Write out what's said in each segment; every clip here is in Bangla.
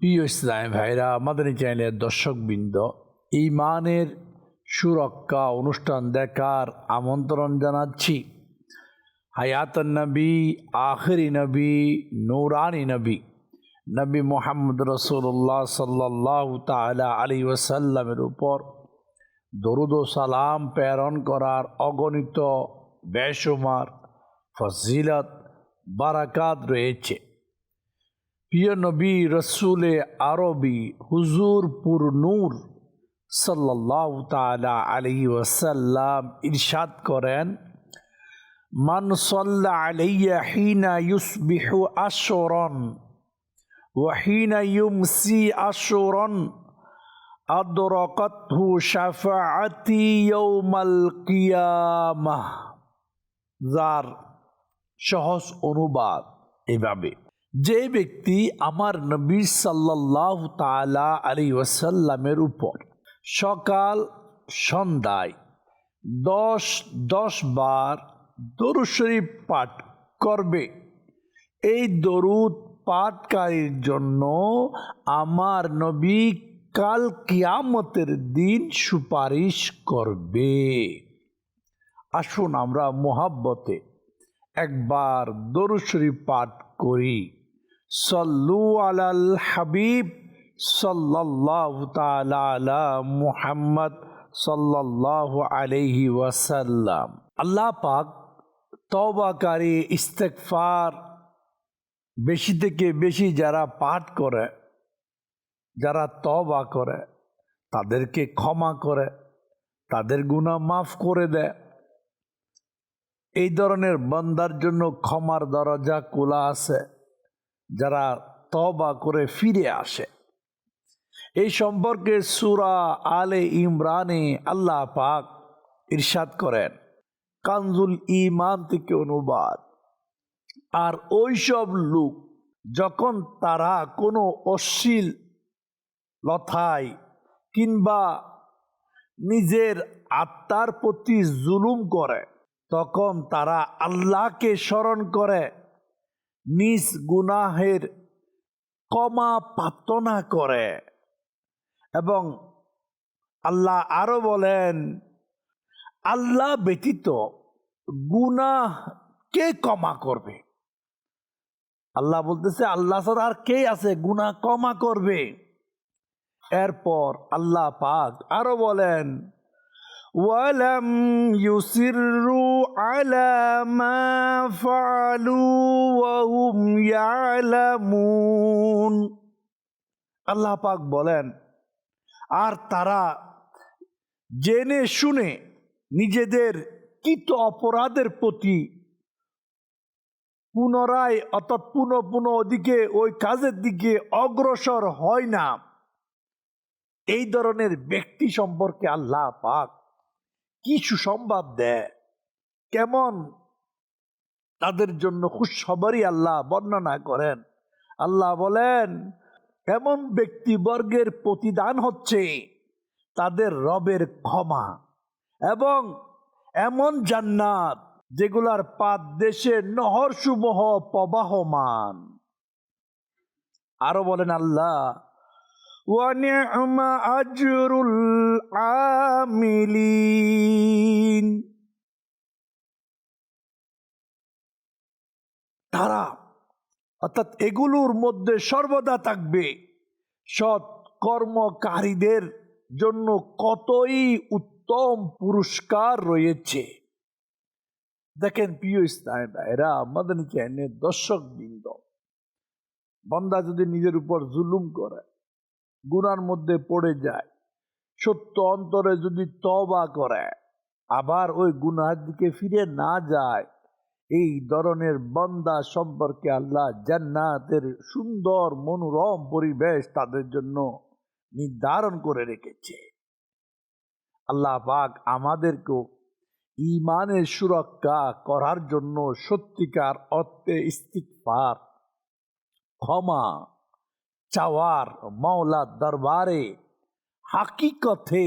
প্রিয় ইসলাম ভাইরা মাদানী চ্যানেলের দর্শকবৃন্দ ইমানের সুরক্ষা অনুষ্ঠান দেখার আমন্ত্রণ জানাচ্ছি। হায়াত নবী, আখরি নবী, নৌরানি নবী নবী মোহাম্মদ রসুল্লাহ সাল্লাহ তালা আলী ওসাল্লামের উপর দরুদ সালাম প্রেরণ করার অগণিত বেসুমার ফজিলত, বারাকাত রয়েছে। প্রিয় নবী রসুলে আরবি হুজুরপুর নূর সাল্লাহ তালা আলহি ওসাল্লাম ইরশাদ করেন, মান সাল্লা আলাইয়া হিনা ইউসবিহু আশরন ওয়াহিনা ইউমসি আশরন আদরকতহু শাফাআতি ইয়াউমাল কিয়ামাহ যার সহজ অনুবাদ এভাবে। যে ব্যক্তি আমার নবী সাল্লাহ তালা আলী ওয়াসাল্লামের উপর সকাল, সন্ধ্যায় দশ দশ বার দরুদ শরীফ পাঠ করবে। এই দরুদ পাঠকারীর জন্য আমার নবী কাল কিয়ামতের দিন সুপারিশ করবে। আসুন আমরা মোহাব্বতে একবার দরুদ শরীফ পাঠ করি। সল্লু আলাল হাবিব সাল্লাহ তালা মুহাম্মদ সাল্লাহ আলহি ওয়াসাল্লাম। আল্লাহ পাক তবাকারী ইস্তেকফার বেশি থেকে বেশি যারা পাঠ করে, যারা তবা করে, তাদেরকে ক্ষমা করে, তাদের গুণা মাফ করে দেয়। এই ধরনের বন্দার জন্য ক্ষমার দরজা খোলা আছে। যারা তবা করে ফিরে আসে। এই সম্পর্কে সুরা আলে ইমরানে আল্লাহ পাক ইরশাদ করেন, কানজুল ইমান থেকে অনুবাদ। আর ওই সব লোক যখন তারা কোনো অশ্লীল লথায় কিংবা নিজের আত্মার প্রতি জুলুম করে, তখন তারা আল্লাহকে স্মরণ করে। নিজ গুনাহের কমা প্রার্থনা করে। এবং আল্লাহ আরও বলেন, আল্লাহ ব্যতীত গুনা কে ক্ষমা করবে? আল্লাহ বলতেছে, আল্লাহ ছাড়া আর কে আছে গুনা ক্ষমা করবে? এরপর আল্লাহ পাক আরও বলেন ইউসিরু আলা মা ফালু ওয়া হুম ইয়ালামুন আল্লাহ পাক বলেন, আর তারা জেনে শুনে নিজেদের কৃত অপরাধের প্রতি পুনরায় অর্থাৎ পুনঃ পুনঃ ওদিকে ওই কাজের দিকে অগ্রসর হয় না। এই ধরনের ব্যক্তি সম্পর্কে আল্লাহ পাক কি সুসংবাদ দেয়। কেমন? তাদের জন্য খুশখবরই আল্লাহ বর্ণনা করেন। আল্লাহ বলেন, এমন ব্যক্তিবর্গের প্রতিদান হচ্ছে তাদের রবের ক্ষমা এবং এমন জান্নাত যেগুলার পাদ দেশে নহর সুমহ প্রবাহমান। আরও বলেন, আল্লাহ وَنِعْمَ أَجْرُ الْعَامِلِينَ তারা অর্থাৎ এগুলোর মধ্যে সর্বদা থাকবে সৎ কর্মকারীদের জন্য কতই উত্তম পুরস্কার রয়েছে দেখেন প্রিয় ইসলাম ভাইরা আমাদের চ্যানেলের দর্শক বৃন্দ বন্দা যদি নিজের উপর জুলুম করে গুনার মধ্যে পড়ে যায়। সত্য অন্তরে যদি তবা করে, আবার ওই গুনার দিকে ফিরে না যায়, এই ধরনের বন্দা সম্পর্কে আল্লাহ জান্নাতের সুন্দর মনোরম পরিবেশ তাদের জন্য নির্ধারণ করে রেখেছে। আল্লাহ পাক আমাদেরকেও ইমানের সুরক্ষা করার জন্য সত্যিকার অর্থে ইস্তিকফার ক্ষমা চাওয়ার মাওলার দরবারে হাকিকতে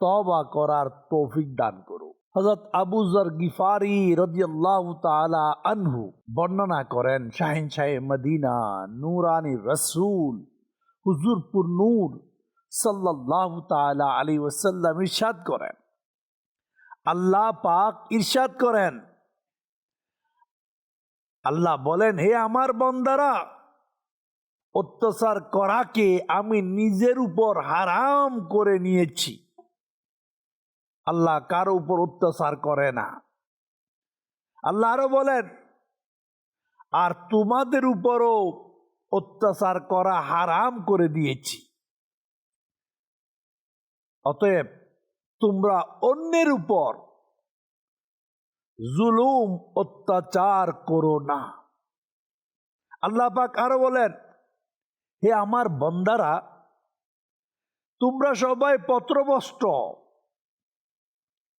তবা করার তৌফিক দান করো হজরত আবু জর গিফারি রদিয়াল্লাহু তাআলা আনহু বর্ণনা করেন, শাহিন শাহে মদিনা নূরানি রসুল হুজুরপুর নূর সাল্লাল্লাহু তাআলা আলাইহি ওয়াসাল্লাম ইরশাদ করেন। আল্লাহ পাক ইরশাদ করেন। আল্লাহ বলেন, হে আমার বন্দারা অত্যাচার করাকে আমি নিজের উপর হারাম করে নিয়েছি। আল্লাহ কারও উপর অত্যাচার করে না। আল্লাহ আরও বলেন, আর তোমাদের উপরও অত্যাচার করা হারাম করে দিয়েছি। অতএব তোমরা অন্যের উপর জুলুম, অত্যাচার করো না। আল্লাহ পাক আরও বলেন হে আমার বন্দারা, তোমরা সবাই পত্রবস্ত্র।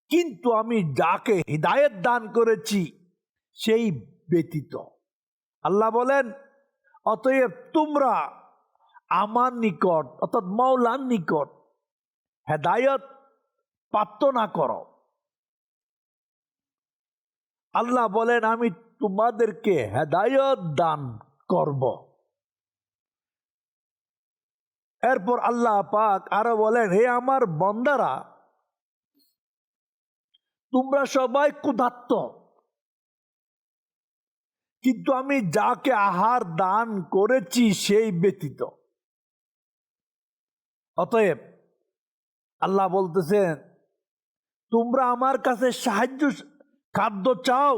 কিন্তু আমি যাকে হৃদায়ত দান করেছি, সেই ব্যতীত। আল্লাহ বলেন, অতএব তোমরা আমার নিকট, অর্থাৎ মৌলার নিকট, হেদায়ত প্রার্থনা করো। আল্লাহ বলেন, আমি তোমাদেরকে হেদায়ত দান করব। এরপর আল্লাহ পাক আরও বলেন, হে আমার বন্দারা, তোমরা সবাই ক্ষুধার্ত। কিন্তু আমি যাকে আহার দান করেছি সেই ব্যতীত। অতএব আল্লাহ বলতেছেন, তোমরা আমার কাছে সাহায্য, খাদ্য চাও?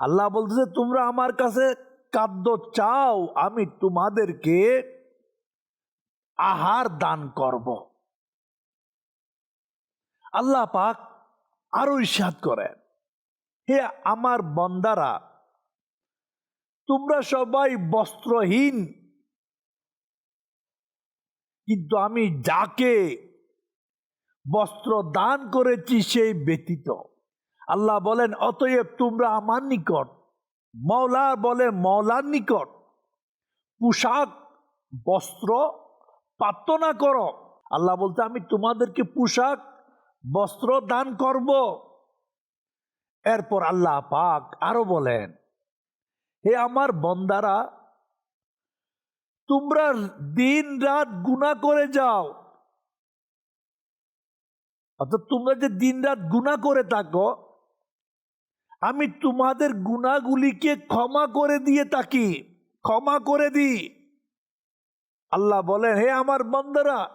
আল্লাহ বলতেছে, তোমরা আমার কাছে খাদ্য চাও, আমি তোমাদেরকে আহার দান করব। আল্লাহ পাক আরও ইসাদ করেন, হে আমার বন্দারা, তোমরা সবাই বস্ত্রহীন, কিন্তু আমি যাকে বস্ত্র দান করেছি সেই ব্যতীত। আল্লাহ বলেন, অতএব তোমরা আমার নিকট মৌলা বলে মৌলার নিকট। পোশাক, বস্ত্র, প্রার্থনা করো। আল্লাহ বলতে আমি তোমাদেরকে পোশাক, বস্ত্র দান করব। এরপর আল্লাহ পাক আরও বলেন, হে আমার বন্দারা, তোমরা দিন রাত গুণা করে যাও। অর্থাৎ তোমরা যে দিন রাত গুণা করে থাকো আমি তোমাদের গুণাগুলিকে ক্ষমা করে দিয়ে থাকি। ক্ষমা করে দিই। আল্লাহ বলেন, হে আমার বন্দারা,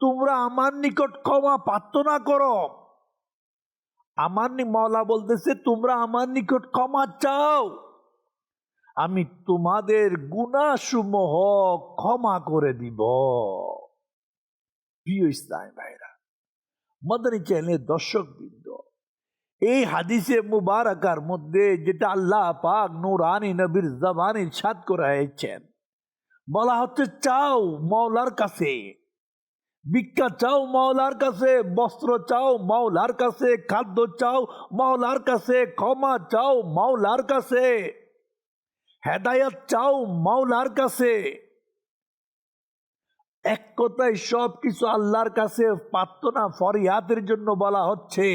তোমরা আমার নিকট ক্ষমা প্রার্থনা করো। আমার মৌলা বলতেছে, তোমরা আমার নিকট ক্ষমা চাও। আমি তোমাদের গুণাসমূহ ক্ষমা করে দিব। প্রিয় ইসলাম ভাইরা, মদনী চ্যানেলের দর্শক বৃন্দ এই হাদিসে মুবারকার মধ্যে যেটা আল্লাহ পাক নুরানি নবীর জবানির সাত করে হয়েছেন বলা হচ্ছে, চাও মৌলার কাছে, ভিক্ষা চাও মাওলার কাছে, বস্ত্র চাও মাওলার কাছে, খাদ্য চাও মাওলার কাছে, ক্ষমা চাও মাওলার কাছে, হেদায়ত চাও মাওলার কাছে। এক কথায় সব কিছু আল্লাহর কাছে, প্রার্থনা, ফরিয়াদের জন্য বলা হচ্ছে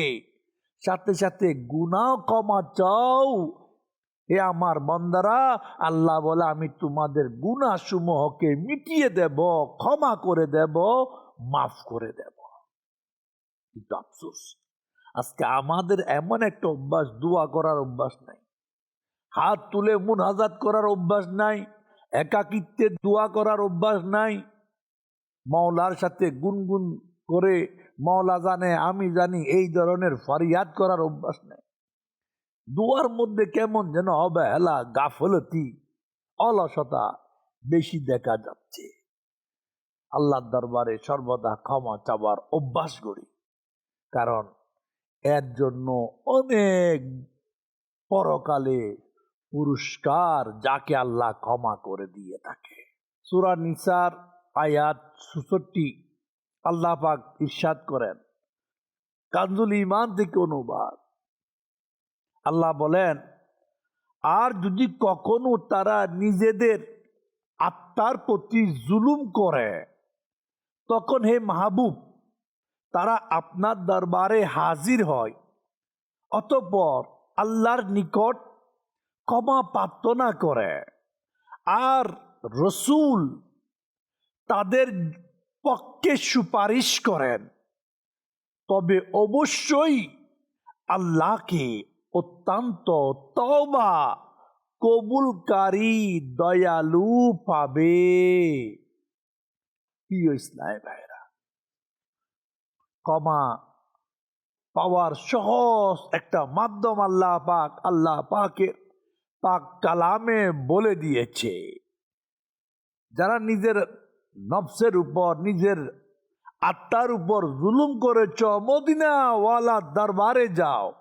সাথে সাথে গুনাও ক্ষমা চাও। এ আমার বন্দারা, আল্লাহ বলে, আমি তোমাদের গুণা সমূহকে মিটিয়ে দেব, ক্ষমা করে দেব, মাফ করে দেব। কিন্তু আফসোস, আজকে আমাদের এমন একটা অভ্যাস, দোয়া করার অভ্যাস নাই। হাত তুলে মুনাজাত করার অভ্যাস নাই। একাকিত্বে দোয়া করার অভ্যাস নাই। মাওলার সাথে গুনগুন করে মাওলা জানে, আমি জানি এই ধরনের ফরিয়াদ করার অভ্যাস নেই। দুয়ার মধ্যে কেমন যেন অবহেলা, গাফলতি, অলসতা বেশি দেখা যাচ্ছে। আল্লাহর দরবারে সর্বদা ক্ষমা চাবার অভ্যাস করি কারণ এর জন্য অনেক পরকালে পুরস্কার যাকে আল্লাহ ক্ষমা করে দিয়ে থাকে। সুরা নিসার আয়াত সুষট্টি আল্লাহ পাক ইরশাদ করেন। কান্দুল ইমান থেকে অনুবাদ। আল্লাহ বলেন, আর যদি কখনো তারা নিজেদের আত্মার প্রতি জুলুম করে, তখন হে মাহবুব, তারা আপনার দরবারে হাজির হয়। অতঃপর আল্লাহর নিকট ক্ষমা প্রার্থনা করে। আর রসুল তাদের পক্ষে সুপারিশ করেন। তবে অবশ্যই আল্লাহকে অত্যন্ত তবা কবুলকারী, দয়ালু পাবে। প্রিয় ইসলাম ভাইরা ক্ষমা পাওয়ার সহজ একটা মাধ্যম আল্লাহ পাক, আল্লাহ পাকের পাক কালামে বলে দিয়েছে। যারা নিজের নফসের উপর, নিজের আত্মার উপর জুলুম করেছ, মদিনাওয়ালা দরবারে যাও।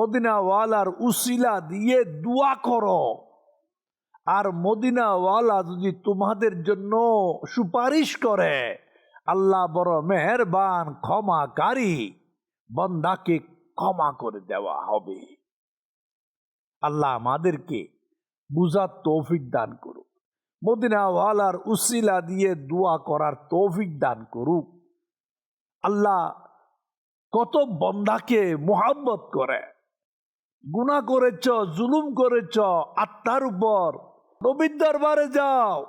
মদিনাওয়ালার উসিলা দিয়ে দোয়া করো। আর মদিনাওয়ালা যদি তোমাদের জন্য সুপারিশ করে, আল্লাহ বড় মেহরবান, ক্ষমাকারী বন্দাকে ক্ষমা করে দেওয়া হবে। আল্লাহ আমাদেরকে বুঝার তৌফিক দান করুক মদিনাওয়ালার উসিলা দিয়ে দোয়া করার তৌফিক দান করুক। আল্লাহ কত বন্দাকে মোহাব্বত করে। গুণা করেছ, জুলুম করেছ, আত্মার উপর। নবীর দরবারে যাও।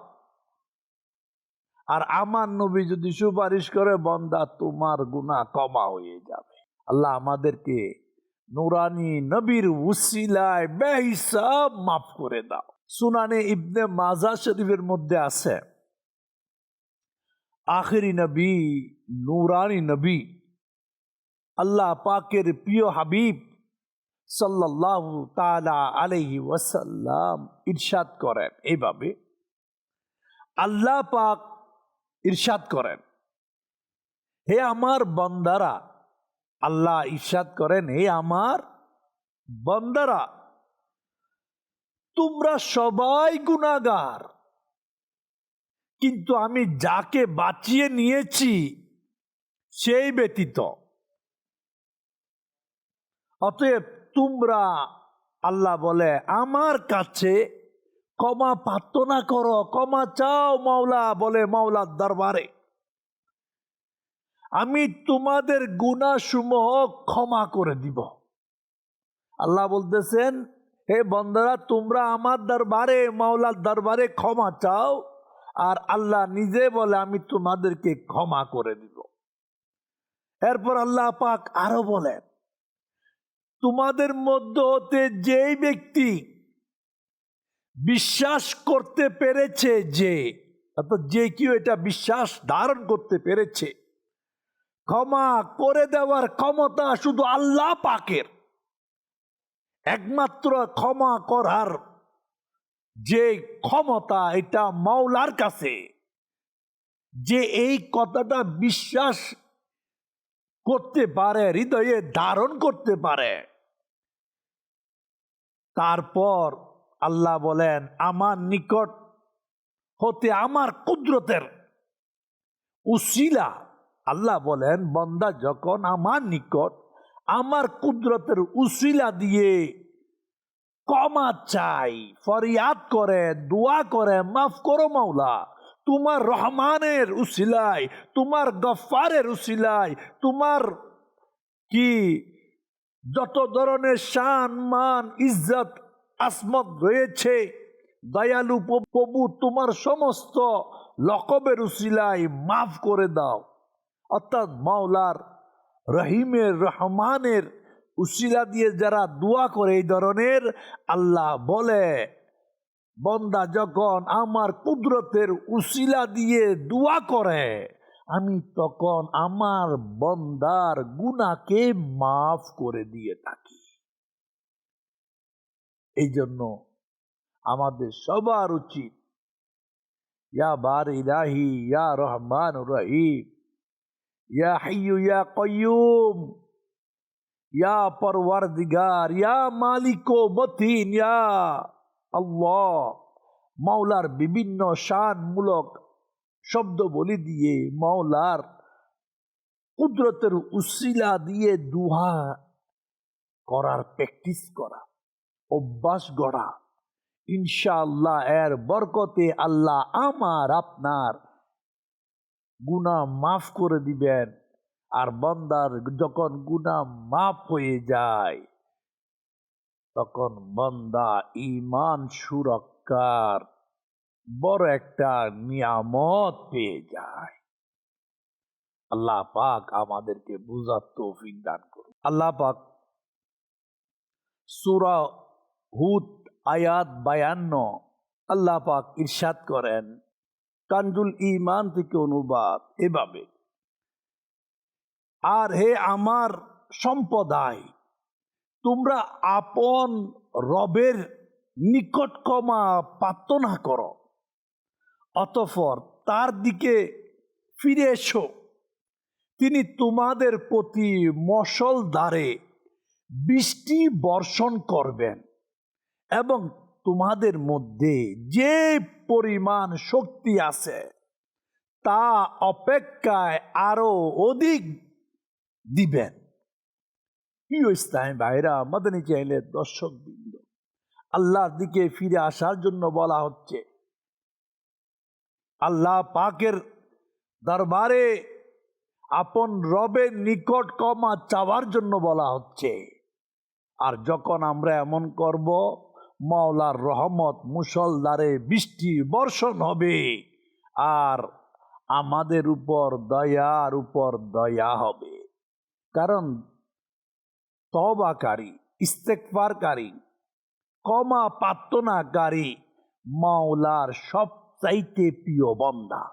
আর আমার নবী যদি সুপারিশ করে, বন্দা, তোমার গুণা কমা হয়ে যাবে। আল্লাহ আমাদেরকে নুরানি নবীর উসিলায় বেহিসাব মাফ করে দাও। সুনানে ইবনে মাজা শরীফের মধ্যে আছে। আখেরি নবী, নুরানি নবী, আল্লাহ পাকের প্রিয় হাবিব সাল্লাল্লাহু তাআলা আলাইহি ওয়াসাল্লাম ইরশাদ করেন এইভাবে। আল্লাহ পাক ইরশাদ করেন। হে আমার বন্দারা, আল্লাহ ইরশাদ করেন, হে আমার বন্দারা। তোমরা সবাই গুনাগার। কিন্তু আমি যাকে বাঁচিয়ে নিয়েছি, সেই ব্যতীত। অতএব তোমরা, আল্লাহ বলে, আমার কাছে ক্ষমা প্রার্থনা করো, ক্ষমা চাও মাওলা বলে মাওলার দরবারে। আমি তোমাদের গুণাসমূহ ক্ষমা করে দিব। আল্লাহ বলতেছেন হে বন্ধরা, তোমরা আমার দরবারে, মাওলার দরবারে ক্ষমা চাও, আর আল্লাহ নিজে বলে আমি তোমাদেরকে ক্ষমা করে দিব। এরপর আল্লাহ পাক আরও বলেন, তোমাদের মধ্য হতে যেই ব্যক্তি বিশ্বাস করতে পেরেছে যে, অর্থাৎ যে কেউ এটা বিশ্বাস ধারণ করতে পেরেছে, ক্ষমা করে দেওয়ার ক্ষমতা শুধু আল্লাহ পাকের। একমাত্র ক্ষমা করার যে ক্ষমতা, এটা মাওলার কাছে। যে এই কথাটা বিশ্বাস করতে পারে, হৃদয়ে ধারণ করতে পারে। তারপর আল্লাহ বলেন, আমার নিকট হতে আমার কুদরতের উশিলা আল্লাহ বলেন, বন্দা যখন আমার নিকট আমার কুদরতের উসিলা দিয়ে কমা চাই, ফরিয়াদ করে, দোয়া করে, মাফ করো মাওলা। তোমার রহমানের উসিলায়, তোমার গফারের উসিলায়, তোমার কি যত ধরনের শান, মান, ইজ্জত, আসমত রয়েছে, দয়ালু প্রভু তোমার সমস্ত লকবের উসিলায় মাফ করে দাও। অর্থাৎ মাওলার রহিমের, রহমানের উশিলা দিয়ে যারা দোয়া করে এই ধরনের, আল্লাহ বলে, বন্দা যখন আমার কুদরতের উশিলা দিয়ে দোয়া করে, আমি তখন আমার বন্দার গুনাকে মাফ করে দিয়ে থাকি। এই জন্য আমাদের সবার উচিত, ইয়া বার ইলাহি ইয়া রহমান রহিম। ইয়া হাইয়ু ইয়া কয়ুম ইয়া পরওয়ারদিগার ইয়া মালিকো মতিন ইয়া আল্লাহ মাওলার বিভিন্ন শানমূলক শব্দ বলি দিয়ে মাওলার কুদরতের উসিলা দিয়ে দুহা করার প্র্যাকটিস করা অভ্যাস গড়া ইনশাআল্লাহ এর বরকতে আল্লাহ আমার আপনার গুনাহ মাফ করে দিবেন। আর বন্দার যখন গুনাহ মাফ হয়ে যায়, তখন বন্দা ইমান সুরক্ষার বড় একটা নিয়ামত পেয়ে যায়। আল্লাহ পাক আমাদেরকে বুঝার তৌফিক দান করুন। আল্লাহ পাক সুরা হুদ আয়াত বায়ান্ন আল্লাহ পাক ইরশাদ করেন। কাঞ্জুল ইমান থেকে অনুবাদ, এভাবে। আর হে আমার সম্পদায় তোমরা আপন রবের নিকট ক্ষমা প্রার্থনা করো, অতঃপর তার দিকে ফিরে এসো। তিনি তোমাদের প্রতি মশল দ্বারে বৃষ্টি বর্ষণ করবেন এবং তোমাদের মধ্যে যে পরিমাণ শক্তি আছে, তা অপেক্ষায় আরও অধিক দিবেন। প্রিয় ইসলাম ভাইরা? মাদানী চাইলে দর্শক বৃন্দ আল্লাহর দিকে ফিরে আসার জন্য বলা হচ্ছে, আল্লাহ পাকের দরবারে আপন রবের নিকট কমা চাওয়ার জন্য বলা হচ্ছে। আর যখন আমরা এমন করব মাওলার রহমত মুসলদারে বৃষ্টি বর্ষণ হবে। আর আমাদের উপর দয়ার উপর দয়া হবে। কারণ তবাকারী ইস্তেকবারকারী কমা প্রার্থনাকারী মাওলার সব চাইতে প্রিয় বন্দা।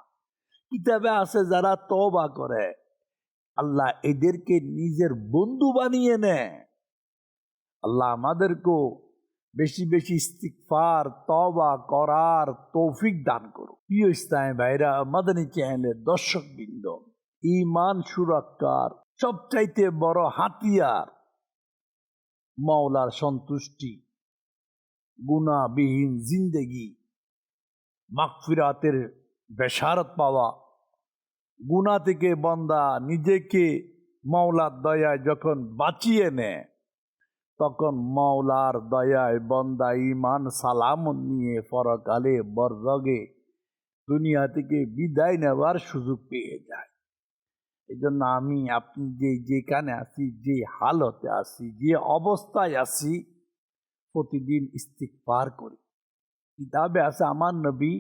কিতাবে আছে যারা তবা করে, আল্লাহ এদেরকে নিজের বন্ধু বানিয়ে নেয়। আল্লাহ আমাদেরকেও বেশি বেশি ইস্তিকফার তবা করার তৌফিক দান করুন। প্রিয় ইসলাম ভাইরা, মাদানী চ্যানেলের দর্শক বৃন্দ ইমান সুরক্ষার সবচাইতে বড় হাতিয়ার মাওলার সন্তুষ্টি গুণাবিহীন জিন্দেগি, মাগফিরাতের বেসারত পাওয়া গুণা থেকে বন্দা নিজেকে মাওলার দয়ায় যখন বাঁচিয়ে নেয় তখন মৌলার দয়ায় বন্দা ইমান সালাম নিয়ে পরকালে বরজগে দুনিয়া থেকে বিদায় নেওয়ার সুযোগ পেয়ে যায়। এই জন্য আমি আপনি যে যেখানে আছি, যে হালতে আছি, যে অবস্থায় আছি, প্রতিদিন ইস্তিকফার করি। কিতাবে আছে আমার নবী,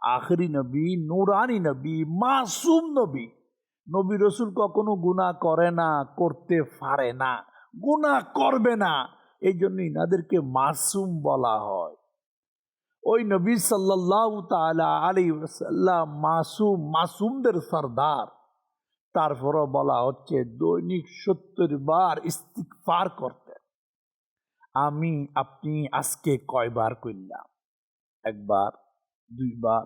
আখরি নবী, নুরানি নবী, মাসুম নবী। নবী রসুল কখনো গুণা করে না, করতে পারে না। গুণা করবে না। এই জন্য ইনাদেরকে মাসুম বলা হয়। ওই নবী সাল্লাহ তালা আলী সাল্লাম মাসুম, মাসুমদের সর্দার। তারপরও বলা হচ্ছে, দৈনিক সত্তর বার ইস্তিকফার করতে। আমি, আপনি আজকে কয়বার করলাম? একবার, দুইবার।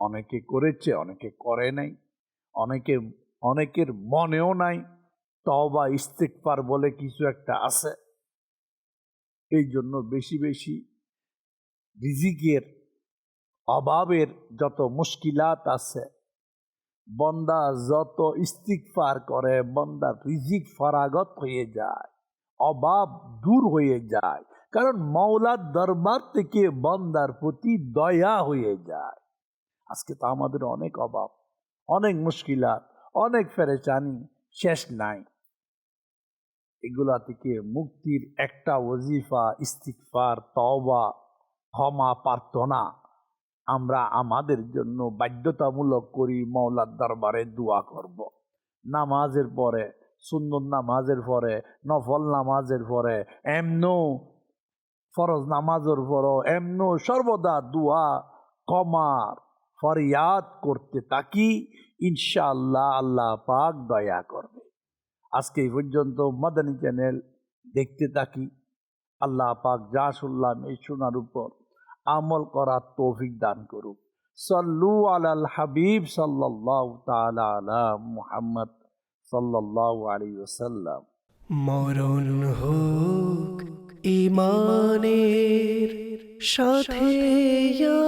অনেকে করেছে, অনেকে করে নাই। অনেকে, অনেকের মনেও নাই। তবা ইস্তেকবার বলে কিছু একটা আছে। এই জন্য বেশি বেশি রিজিকের অভাবের যত মুশকিলাত আছে, বন্দা যত ইস্তিকফার করে, বন্দা রিজিক ফরাগত হয়ে যায়, অভাব দূর হয়ে যায়। কারণ মৌলার দরবার থেকে বন্দার প্রতি দয়া হয়ে যায়। আজকে তো আমাদের অনেক অভাব, অনেক মুশকিলাত, অনেক ফেরেচানি শেষ নাই। এগুলা থেকে মুক্তির একটা ওজিফা ইস্তিকফার তওবা, ক্ষমা, প্রার্থনা আমরা আমাদের জন্য বাধ্যতামূলক করি মৌলার দরবারে দোয়া করব। নামাজের পরে সুন্দর নামাজের পরে, নফল নামাজের পরে, এমনও ফরজ নামাজের পর এমন সর্বদা দোয়া কমার ফরিয়াদ করতে থাকি, ইনশাআল্লাহ, আল্লাহ পাক দয়া করবে আজকে এই পর্যন্ত মাদানী চ্যানেল দেখতে থাকি। আল্লাহ পাক যা শুনলাম এই শোনার উপর আমল করার তৌফিক দান করুক। সল্লু আলাল হাবিব সাল্লাল্লাহু তাআলা আলা মুহাম্মদ সাল্লাল্লাহু আলাইহি ওয়াসাল্লাম। মরণ হোক ইমানের সাথে ইয়া